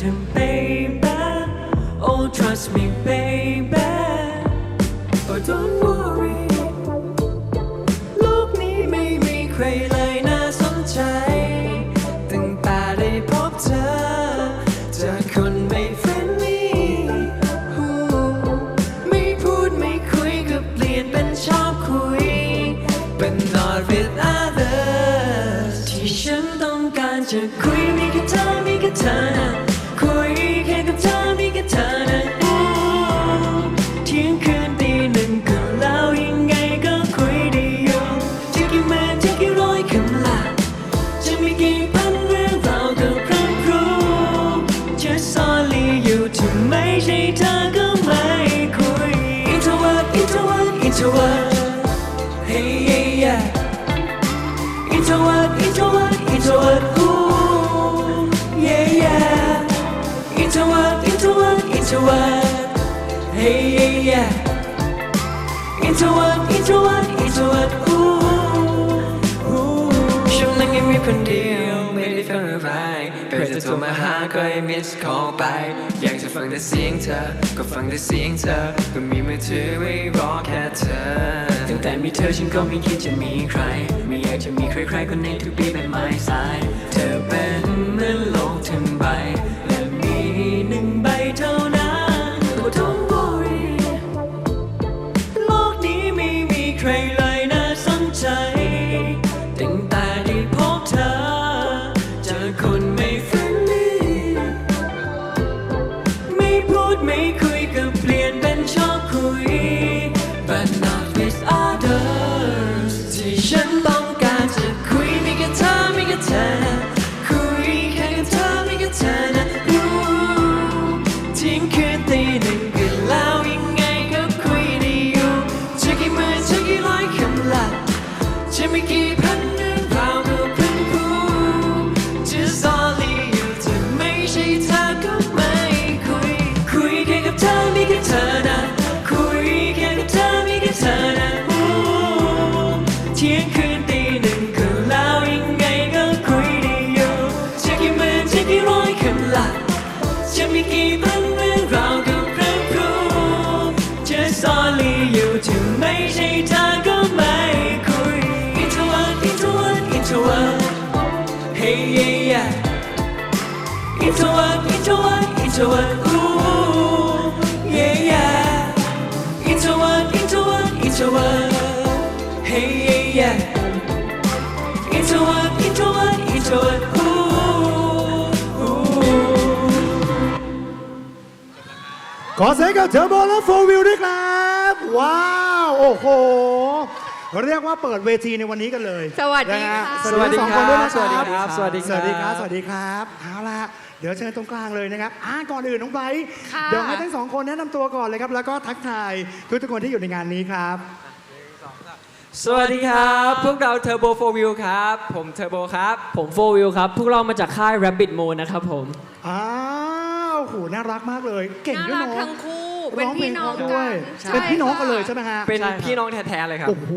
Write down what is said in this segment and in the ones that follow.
ชื่อใจเธอ baby oh trust me baby oh don't worry โลกนี้ไม่มีใครเลยน่าสนใจ ตั้งแต่ได้พบเธอ เจอคนไม่เฟรนลี่ไม่พูดไม่คุยก็เปลี่ยนเป็นชอบคุย เป็น not with others ที่ฉันต้องการจะคุยมีแค่เธอมีแค่เธอ introvert Hey yeah yeah Introvert Introvert Introvert Ooh yeah yeah Introvert Introvert Introvert Hey yeah yeah Introvert Introvert Introvert Ooh Ooh ช่วงนั้นยังมีคนเดียวไม่ได้ฟังอะไร จะโทรมาหาก็ให้มิสคอลไป อยากจะฟังแต่เสียงเธอ ก็ฟังแต่เสียงเธอ ก็มีมือถือไว้รอแค่เธอ ตั้งแต่มีเธอฉันก็ไม่คิดจะมีใคร ไม่อยากจะมีใครๆคนไหนทุกปีเป็นไม้สาย เธอ Introvert Introvert Ooh yeah yeah Introvert Introvert Introvert Hey yeah yeah Introvert Introvert Introvert Ooh Ooh ขอเสียงกับเทอร์โบและโฟวิวด้วยครับ ว้าว โอ้โห เรียกว่าเปิดเวทีในวันนี้กันเลยสวัสดีนฮค่ะ สวัสดีทั้งสองคนด้วยนะคสวัสดีรับครับ สวัสดีสวัสดีครับ สวัสดีครับ เอาล่ะ เดี๋ยวเชิญตรงกลางเลยนะครับอ่าก่อนอื่นน้องไบรท์ค่ะ เดี๋ยวให้ทั้งสองคนแนะนำตัวก่อนเลยครับ แล้วก็ทักทายทุกทุกๆคนที่อยู่ในงานนี้ครับ สวัสดีครับ พวกเรา Turbo 4 Wheel ครับ ผม Turbo ครับ ผมโฟวิลครับ พวกเรามาจากค่าย Rabbit Moon นะครับผม อ้าวโหน่ารักมากเลย เก่งน่าด้วยรักเนาะทั้งคู่ เป็นร้องเพลพี่งน้องเพราะกัด้วยนใช่เป็นพี่น้องกันเลยค่ะใช่ไหมฮะเป็นใช่ครับพี่น้องแท้ๆเลยครับ โอ้โห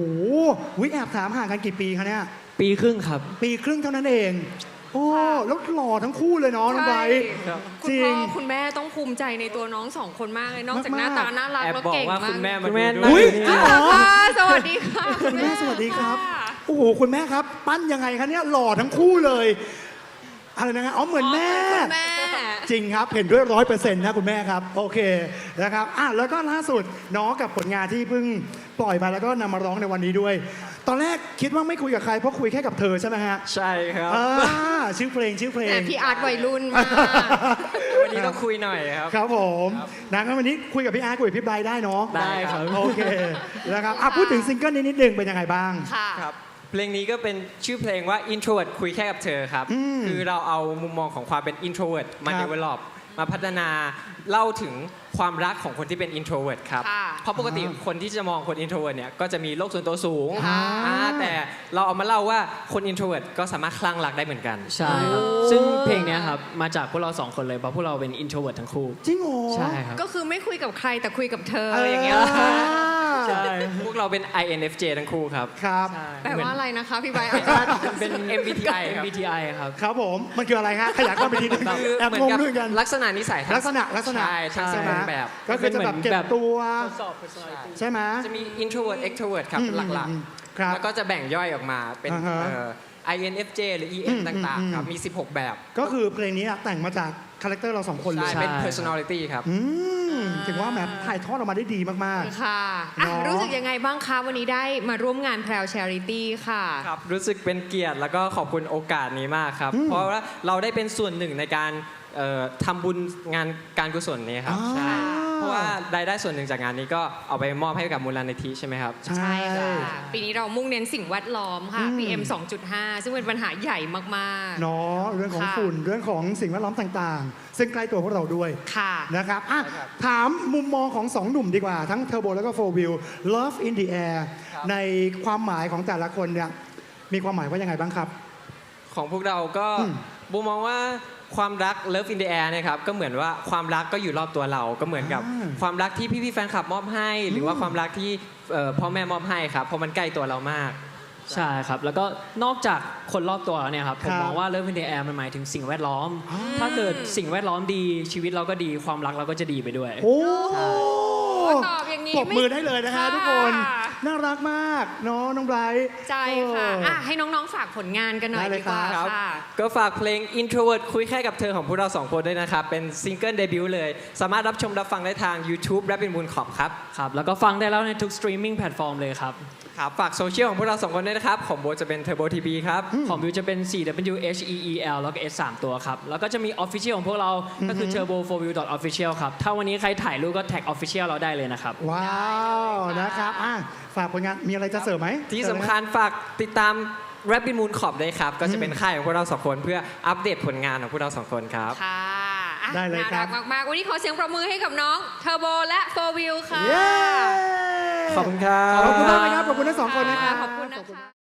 วิแอบถามห่างกันกี่ปีคะเนี่ย ปีครึ่งครับ ปีครึ่งเท่านั้นเอง โอ้แล้วหล่อทั้งคู่เลยเนาะน้องไบรท์ครับ คุจณริพ่ง อคุณแม่ต้องภูมิใจในตัวน้องสองคนมากเลยนอกจากหมากๆน้าตาน่ารักแอบแล้วบอกเก่งว่ามาคุกณแม่มาคุณแม่ดูนั่ด้งวยอยู่นี่อ้าวค่ะสวัสดีค่ะคุณแม่สวัสดีครับะ โอ้โห คุณแม่ครับ ปั้นยังไงคะเนี่ยหล่อทั้งคู่เลย อะไรนะฮะอ๋อเหมือนแม่คุณแม่ จริงครับ เห็นด้วยร้อยเปอร์เซ็นต์นะคุณแม่ครับ โอเคนะครับอะแล้วก็ล่าสุดน้องกับผลงานที่เพิ่งปล่อยมาแล้วก็นำมาร้องในวันนี้ด้วย ตอนแรกคิดว่าไม่คุยกับใครเพราะคุยแค่กับเธอใช่ไหมฮะใช่ครับอ่าชื่อเพลงชื่อเพลแต่งพี่อาร์ตวัยรุ่นมากวันนี้ต้องคุยหน่อยครับ ครับผมนะงั้นวันนี้คุยกับพี่อาร์ตคุยกับพี่ไบรท์ได้เนาะได้ครับ โอเคนะครับอะพูดถึงซิงเกิลนี้นิดนึงเป็นยังไงบ้าง ค่ะ ครับ เพลงนี้ก็เป็นชื่อเพลงว่า introvert คุยแค่กับเธอครับอืมคือเราเอามุมมองของความเป็น introvert มา ครับ develop มาพัฒนาเล่าถึงความรักของคนที่เป็น introvert ครับ ค่ะ เพราะปกติคนที่จะมองคน introvert เนี่ยก็จะมีโลกส่วนตัวสูงค่ะอ่าแต่เราเอามาเล่าว่าคน introvert ก็สามารถคลั่งรักได้เหมือนกัน ใช่ครับ ซึ่งเพลงเนี้ยครับ มาจากพวกเราสองคนเลยเพราะพวกเราเป็น introvert ทั้งคู่ จริงเหรอ ใช่ครับ ก็คือไม่คุยกับใครแต่คุยกับเธอเออออย่างเงี้ยเหรอคะ ใช่พวกเราเป็น INFJ ทั้งคู่ครับครับแปลว่าอะไรนะคะพี่ใบร์ทเป็น MBTI ครับ MBTI ครับ ครับผมมันคืออะไรฮะขยายความไปทีนึงคือแอบเหมืองนงกับด้วยกัน ลักษณะนิสัยทั้งลักษณะลักษณะใช่ทั้งใช่สี่ไหมแบบก็คือจะแบบเก็บตัวใช่ไหมจะมี introvert extrovert ครับอืมหลักอืมครับๆแล้วก็จะแบ่งย่อยออกมาเป็นอ่าฮะเอ่อ INFJ หรืออื EN มต่างอืมๆครับมี 16 แบบ ก็คือเพลงนี้แต่งมาจากคาแรคเตอร์เราสองคนเลใช่ยเป็นใช่ personality ครับอืม ถึงว่าแบบถ่ายทอดออกมาได้ดีมาก ค่ะอะ เนาะ รู้สึกยังไงบ้างคะวันนี้ได้มาร่วมงานแพรวช h ริตี้ค่ะ ครับรู้สึกเป็นเกียรติแล้วก็ขอบคุณโอกาสนี้มากครับ เพราะว่าเราได้เป็นส่วนหนึ่งในการเอ่อทำบุญงานการกุศลนี้ครับ ใช่ ราะว่ารายได้ส่วนหนึ่งจากงานนี้ก็เอาไปมอบให้กับมูลนิธิใช่ไหมครับๆใช่ใช่ค่ะ ปีนี้เรามุ่งเน้นสิ่งแวดล้อมค่ะอืม PM 2.5 ซึ่งเป็นปัญหาใหญ่มากเนาะเรื่องของค่ะฝุ่นเรื่องของสิ่งแวดล้อมต่างๆ ซึ่งใกล้ตัวพวกเราด้วยๆค่ะนะครับอะถามมุมมองของสองหนุ่มดีกว่า ทั้งเทอร์โบแล้วก็โฟวิล Love in the air ในความหมายของแต่ละคนเนี่ยมีความหมายว่ายังไงบ้างครับ ของพวกเราก็อืมบูมมองว่า ความรัก Love in the air นะครับก็เหมือนว่าความรักก็อยู่รอบตัวเรา ก็เหมือนกับอ่าความรักที่พี่ๆแฟนคลับมอบให้ หรือว่าความรักที่เอ่อพ่อแม่มอบให้ครับเพราะมันใกล้ตัวเรามาก ใช่ครับ แล้วก็นอกจากคนรอบตัวแล้วเนี่ยครับผมครับมองว่าเลิฟ in the air มันหมายถึงสิ่งแวดล้อมอ่าถ้าเกิดสิ่งแวดล้อมดีชีวิตเราก็ดีความรักเราก็จะดีไปด้วย โอ้ตอบอย่างนี้ปรบมือได้เลยนะฮะค่ะทุกคน น่ารักมากเนาะน้องไบรท์ ใจค่ะเออออะ ให้น้องๆฝากผลงานกันหน่อยได้เลดียกว่าครับ ค่ะ ก็ฝากเพลง introvert คุยแค่กับเธอของพวกเราสองคนด้วยนะครับ เป็นซิงเกิลเดบิวต์เลย สามารถรับชมรับฟังได้ทาง YouTube Rapid Moon Cop ครับ ครับ แล้วก็ฟังได้แล้วในทุกสตรีมมิ่งแพลตฟอร์มเลยครับ ครับ ฝากโซเชียลของพวกเราสองคนด้วยนะครับ ของโบทจะเป็น Turbo TV ครับ ของบิวจะเป็น 4 W H E E L แล้วก็ S 3ตัวครับ แล้วก็จะมี Official ของพวกเรา ก็คือ turbo 4 view official ครับ ถ้าวันนี้ใครถ่ายรูปก็แท็ก Official เราได้เลยนะครับ ว้าว นะครับอะฝากผลงานมีอะไรจะเสริมไหมที่เริมสำไหมคัญฝากติดตาม Rapid Moon Cop ด้วยครับ ก็จะเป็นค่ายของพวกเราสองคนเพื่ออัปเดตผลงานของพวกเราสองคนครับ ค่ะอะได้เลยน่าครัรับ กมากๆ วันนี้ขอเสียงประมือให้กับน้องเทอร์โบและโฟวิลค่ะ เย้ขอบคุณครับ ขอบคุณมากนะครับขอบคุณทั้งสองคนนะครับ ขอบคุณนะคะ